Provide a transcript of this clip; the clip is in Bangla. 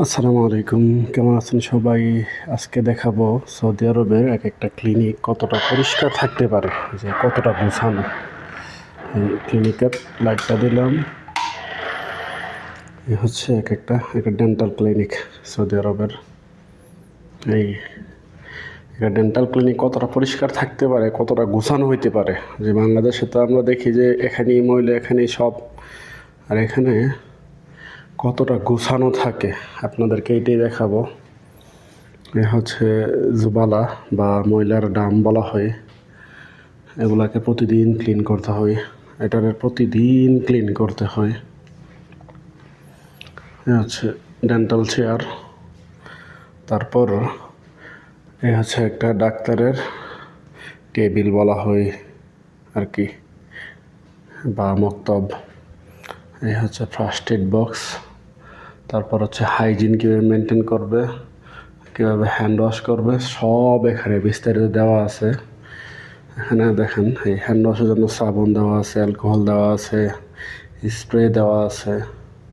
আসসালামু আলাইকুম। কেমন আছেন সবাই? আজকে দেখাবো সৌদি আরবের এক একটা ক্লিনিক কতটা পরিষ্কার থাকতে পারে, যে কতটা গোছানো। ক্লিনিকের লাইটটা দিলাম। এই হচ্ছে এক একটা একটা ডেন্টাল ক্লিনিক সৌদি আরবের। এই একটা ডেন্টাল ক্লিনিক কতটা পরিষ্কার থাকতে পারে, কতটা গোছানো হইতে পারে? যে বাংলাদেশে তো আমরা দেখি যে এখানেই মহিলা এখানেই সব। আর এখানে কতটা গোছানো থাকে, আপনাদেরকে এইটাই দেখাবো। এ হচ্ছে জুবালা বা ময়লার ডাম বলা হয়। এগুলাকে প্রতিদিন ক্লিন করতে হয়। এটার প্রতিদিন ক্লিন করতে হয়। এ হচ্ছে ডেন্টাল চেয়ার তারপর এ হচ্ছে একটা ডাক্তারের টেবিল বলা হয় আর কি বা মক্তব। এই হচ্ছে ফার্স্ট এড বক্স তারপর হচ্ছে হাইজিন কীভাবে মেনটেন করবে, কীভাবে হ্যান্ড ওয়াশ করবে, সব এখানে বিস্তারিত দেওয়া আছে। এখানে দেখেন, এই হ্যান্ড ওয়াশের জন্য সাবুন দেওয়া আছে অ্যালকোহল দেওয়া আছে স্প্রে দেওয়া আছে।